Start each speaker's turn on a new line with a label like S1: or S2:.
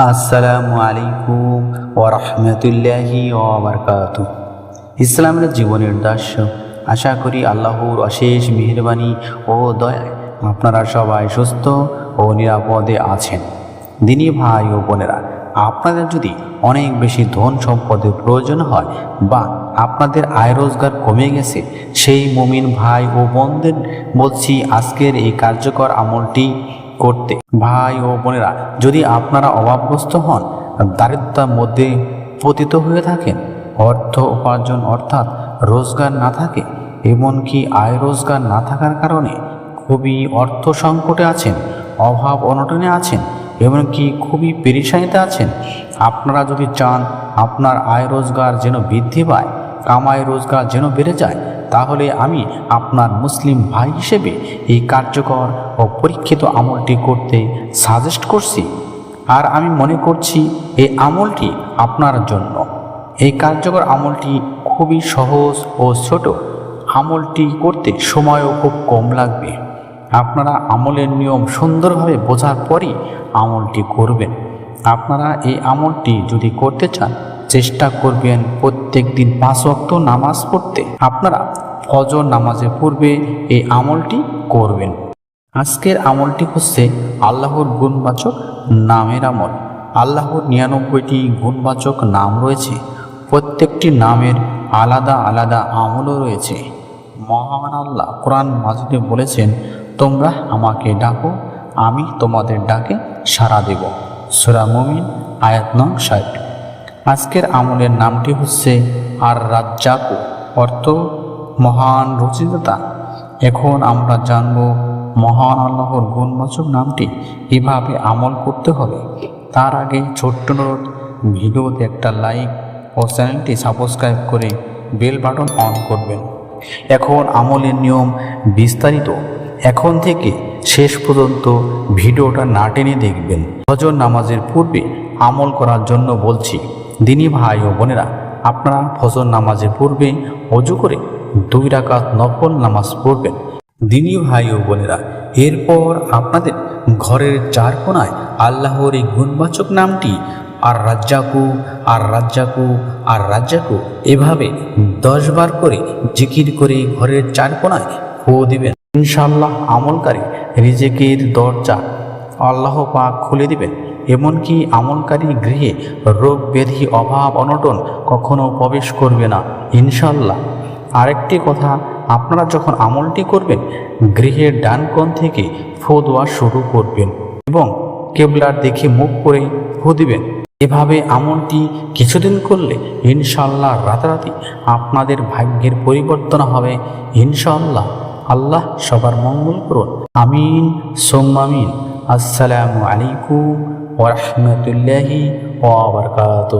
S1: আসসালামু আলাইকুম ওরহমতুল্লাহি ওবরকাত ইসলামের জীবনের দাস্য। আশা করি আল্লাহর অশেষ মেহরবানি ও দয়ায় আপনারা সবাই সুস্থ ও নিরাপদে আছেন। দিনী ভাই ও বোনেরা, আপনাদের যদি অনেক বেশি ধন সম্পদের প্রয়োজন হয় বা আপনাদের আয় রোজগার কমে গেছে, সেই মুমিন ভাই ও বোনদের বলছি আজকের এই কার্যকর আমলটি করতে। ভাই ও বোনেরা, যদি আপনারা অভাবগ্রস্ত হন, দারিদ্রতার মধ্যে পতিত হয়ে থাকেন, অর্থ উপার্জন অর্থাৎ রোজগার না থাকে, এমনকি আয় রোজগার না থাকার কারণে খুবই অর্থ সংকটে আছেন, অভাব অনটনে আছেন, এমনকি খুবই পেরেশানিতে আছেন, আপনারা যদি চান আপনার আয় রোজগার যেন বৃদ্ধি পায় কামাই রোজগার যেন বেড়ে যায় তাহলে আমি আপনার মুসলিম ভাই হিসেবে এই কার্যকর ও পরীক্ষিত আমলটি করতে সাজেস্ট করছি। আর আমি মনে করছি এই আমলটি আপনার জন্য। এই কার্যকর আমলটি খুবই সহজ ও ছোট। আমলটি করতে সময়ও খুব কম লাগবে। আপনারা আমলের নিয়ম সুন্দরভাবে বোঝার পরই আমলটি করবেন। আপনারা এই আমলটি যদি করতে চান চেষ্টা করবেন প্রত্যেক দিন পাঁচ অক্ত নামাজ পড়তে। আপনারা ফজর নামাজের পূর্বে এই আমলটি করবেন। আজকের আমলটি হচ্ছে আল্লাহর গুণবাচক নামের আমল। আল্লাহর নিরানব্বইটি গুণবাচক নাম রয়েছে। প্রত্যেকটি নামের আলাদা আলাদা আমলও রয়েছে। মহান আল্লাহ কোরআন মাজিদে বলেছেন, তোমরা আমাকে ডাকো, আমি তোমাদের ডাকে সাড়া দেব। সুরা মুমিন, আয়াত নং ষাট। আজকের আমলের নামটি হচ্ছে আর রাজ্জাকু অর্থ মহান রচিতা এখন আমরা জানব মহান আল্লাহর গুণবাচক নামটি কীভাবে আমল করতে হবে। তার আগে ছোট্ট নোট ভিডিওতে একটা লাইক ও চ্যানেলটি সাবস্ক্রাইব করে বেল বাটন অন করবেন। এখন আমলের নিয়ম বিস্তারিত। এখন থেকে শেষ পর্যন্ত ভিডিওটা না টেনে দেখবেন। ফজর নামাজের পূর্বে আমল করার জন্য বলছি, দিনী ভাই ও বোনেরা, আপনারা ফজর নামাজের পূর্বে অজু করে দুই রাকাত নফল নামাজ পড়বেন। দিনী ভাই ও বোনেরা, এরপর আপনাদের ঘরের চার কোনায় আল্লাহর এই গুণবাচক নামটি, আর রাজ্জাকু আর রাজ্জাকু আর রাজ্জাকু, এভাবে দশ বার করে জিকির করে ঘরের চার কোনায় ফো দিবেন। ইনশাল্লাহ আমলকারী রিজেকের দরজা আল্লাহ পাক খুলে দিবেন। এমনকি আমলকারী গৃহে রোগ ব্যাধি অভাব অনটন কখনো প্রবেশ করবে না, ইনশাল্লাহ। আরেকটি কথা, আপনারা যখন আমলটি করবেন, গৃহের ডান কোণ থেকে ফো দেওয়া শুরু করবেন এবং কেবলার দেখে মুখ করে ফো দিবেন। এভাবে আমলটি কিছুদিন করলে ইনশাল্লাহ রাতারাতি আপনাদের ভাগ্যের পরিবর্তন হবে, ইনশাল্লাহ। আল্লাহ সবার মঙ্গল করুন। আমিন সোম্মামিন আসসালামু আলাইকুম ওরহমতুল্লাহি ওবরকাত